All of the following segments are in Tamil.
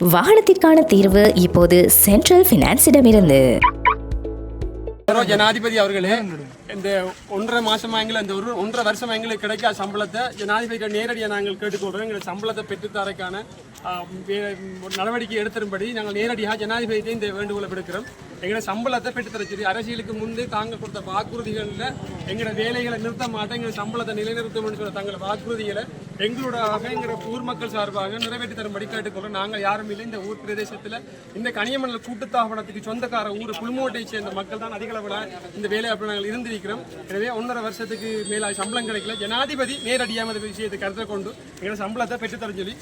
வாகனத்திற்கான தீர்வு இப்போது சென்ட்ரல் பினான்ஸிடமிருந்து ஜனாதிபதி அவர்களே இந்த ஒன்றரை மாசமா எங்களை இந்த ஒரு ஒன்றரை வருஷமா எங்களுக்கு கிடைக்காத சம்பளத்தை ஜனாதிபதி நேரடியாக நாங்கள் கேட்டுக்கொள்றோம். எங்களை சம்பளத்தை பெற்றுத்தாரக்கான ஒரு நடவடிக்கை எடுத்திரும்படி நாங்கள் நேரடியாக ஜனாதிபதியை இந்த வேண்டுகோளை விடுக்கிறோம். எங்களோட சம்பளத்தை பெற்றுத்தர சொல்லி அரசியலுக்கு முன்பு தாங்க கொடுத்த வாக்குறுதிகளில் எங்களோட வேலைகளை நிறுத்த மாட்டோம் எங்களோட சம்பளத்தை நிலைநிறுத்தும்னு சொல்ல தங்கள் வாக்குறுதிகளை எங்களோட எங்கிற ஊர் மக்கள் சார்பாக நிறைவேற்றி தரும்படி கேட்டுக்கொள்றோம் நாங்கள் யாரும் இல்லை. இந்த ஊர் பிரதேசத்தில் இந்த கனியமண்டல கூட்டுத்தாபனத்துக்கு சொந்தக்கார ஊர் புல்மோட்டை சேர்ந்த மக்கள் தான் அதிக அளவில் இந்த வேலைவாய்ப்பு நாங்கள் இருந்திருக்கிறோம். எனவே ஒன்றரை வருஷத்துக்கு மேலாக சம்பளம் கிடைக்கல. ஜனாதிபதி நேரடியாக விஷயத்தை கருத்தில் கொண்டு எங்களோட சம்பளத்தை பெற்றுத்தர சொல்லி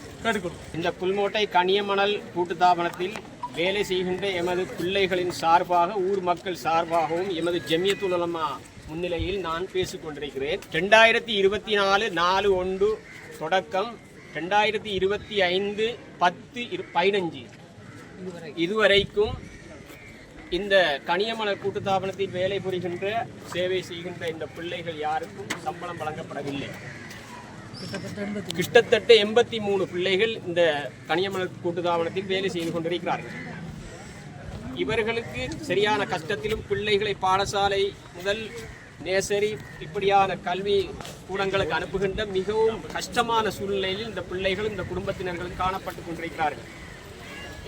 இந்த புல்மோட்டை கனியமணல் கூட்டுத்தாபனத்தில் வேலை செய்கின்ற எமது பிள்ளைகளின் சார்பாக ஊர் மக்கள் சார்பாகவும் எமது ஜெமியத்துலமா முன்னிலையில் நான் பேசிக்கொண்டிருக்கிறேன் ரெண்டாயிரத்தி இருபத்தி நாலு நாலு ஒன்று தொடக்கம் ரெண்டாயிரத்தி இருபத்தி ஐந்து பத்து இரு பதினஞ்சு. இதுவரைக்கும் இந்த கனியமலர் கூட்டுத்தாபனத்தில் வேலை புரிகின்ற சேவை செய்கின்ற இந்த பிள்ளைகள் யாருக்கும் சம்பளம் வழங்கப்படவில்லை. கிட்டத்தட்ட எண்பத்தி மூணு பிள்ளைகள் இந்த கனியமலர் கூட்டுத்தாபனத்தில் வேலை செய்து கொண்டிருக்கிறார்கள். இவர்களுக்கு சரியான கஷ்டத்திலும் பிள்ளைகளை பாடசாலை முதல் நேசரி இப்படியான கல்வி கூடங்களுக்கு அனுப்புகின்ற மிகவும் கஷ்டமான சூழ்நிலையில் இந்த பிள்ளைகளும் இந்த குடும்பத்தினர்களும் காணப்பட்டு கொண்டிருக்கிறார்கள்.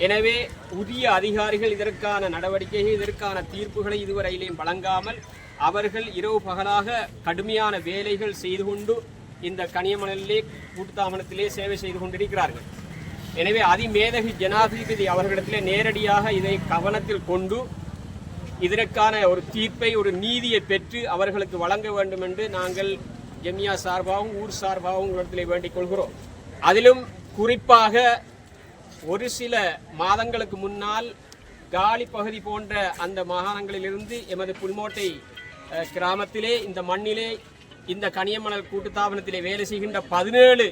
எனவே உரிய அதிகாரிகள் இதற்கான நடவடிக்கைகள் இதற்கான தீர்ப்புகளை இதுவரையிலேயும் வழங்காமல் அவர்கள் இரவு பகலாக கடுமையான வேலைகள் செய்து கொண்டு இந்த கனியமணலிலே கூட்டுத்தாபனத்திலே சேவை செய்து கொண்டிருக்கிறார்கள். எனவே அதிமேதகு ஜனாதிபதி அவர்களிடத்திலே நேரடியாக இதை கவனத்தில் கொண்டு இதற்கான ஒரு தீர்ப்பை ஒரு நீதியை பெற்று அவர்களுக்கு வழங்க வேண்டும் என்று நாங்கள் ஜெமியா சார்பாகவும் ஊர் சார்பாகவும் உங்களிடத்தில் வேண்டிக் கொள்கிறோம். அதிலும் குறிப்பாக ஒரு சில மாதங்களுக்கு முன்னால் காலி பகுதி போன்ற அந்த மாகாணங்களிலிருந்து எமது புல்மோட்டை கிராமத்திலே இந்த மண்ணிலே இந்த கனியமணல் கூட்டுத்தாபனத்திலே வேலை செய்கின்ற பதினேழு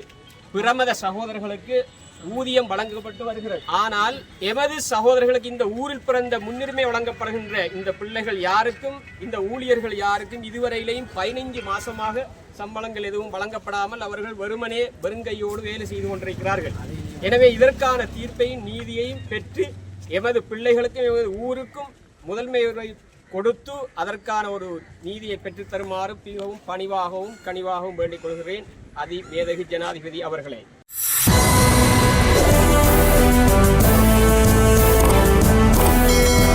பிரமத சகோதரர்களுக்கு ஊதியம் வழங்கப்பட்டு வருகிறது. ஆனால் எமது சகோதரர்களுக்கு இந்த ஊரில் பிறந்த முன்னுரிமை வழங்கப்படுகின்ற இந்த பிள்ளைகள் யாருக்கும் இந்த ஊழியர்கள் யாருக்கும் இதுவரையிலேயும் பதினைஞ்சு மாசமாக சம்பளங்கள் எதுவும் வழங்கப்படாமல் அவர்கள் வெறுமனே வெறுங்கையோடு வேலை செய்து கொண்டிருக்கிறார்கள். எனவே இதற்கான தீர்ப்பையும் நீதியையும் பெற்று எமது பிள்ளைகளுக்கும் எமது ஊருக்கும் முதன்மை கொடுத்து அதற்கான ஒரு நீதியை பெற்றுத் தருமாறு மிகவும் பணிவாகவும் கனிவாகவும் வேண்டிக் கொள்கிறேன். அதி மேதகு ஜனாதிபதி அவர்களே.